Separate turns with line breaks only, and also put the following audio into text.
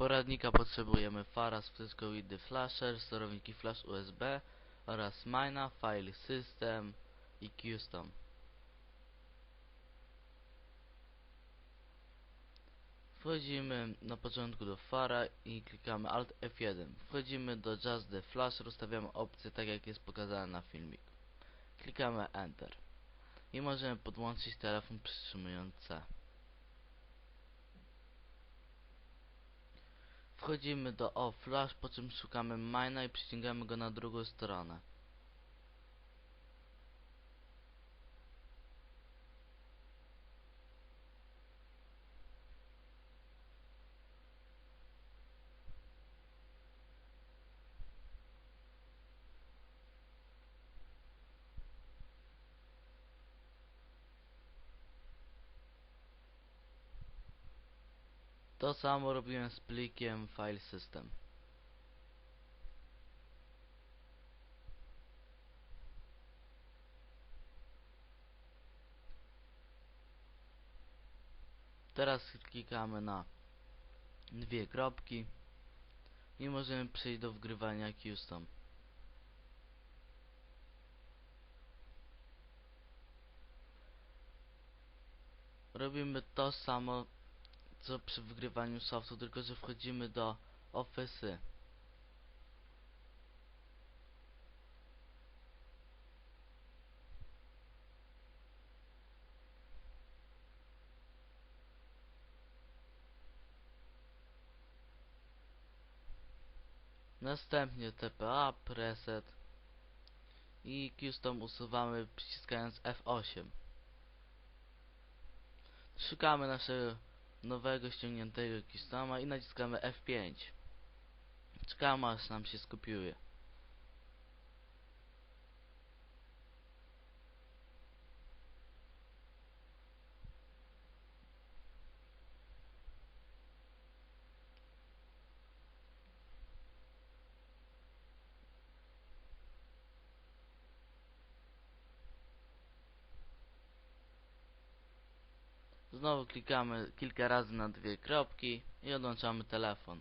poradnika potrzebujemy fara, spryskowidy flasher, sterowniki flash USB oraz mina, file system i custom. Wchodzimy na początku do fara i klikamy Alt F1. Wchodzimy do Just the Flash, ustawiamy opcję tak jak jest pokazane na filmiku. Klikamy Enter. I możemy podłączyć telefon przytrzymując C. Wchodzimy do O Flash, po czym szukamy mina i przyciągamy go na drugą stronę. To samo robiłem z plikiem file system. Teraz klikamy na dwie kropki i możemy przejść do wgrywania custom. Robimy to samo co przy wgrywaniu softu, tylko że wchodzimy do Office. Następnie TPA, preset i custom usuwamy przyciskając F8. Szukamy naszego nowego ściągniętego customa i naciskamy F5. Czekamy aż nam się skopiuje. Znowu klikamy kilka razy na dwie kropki i odłączamy telefon.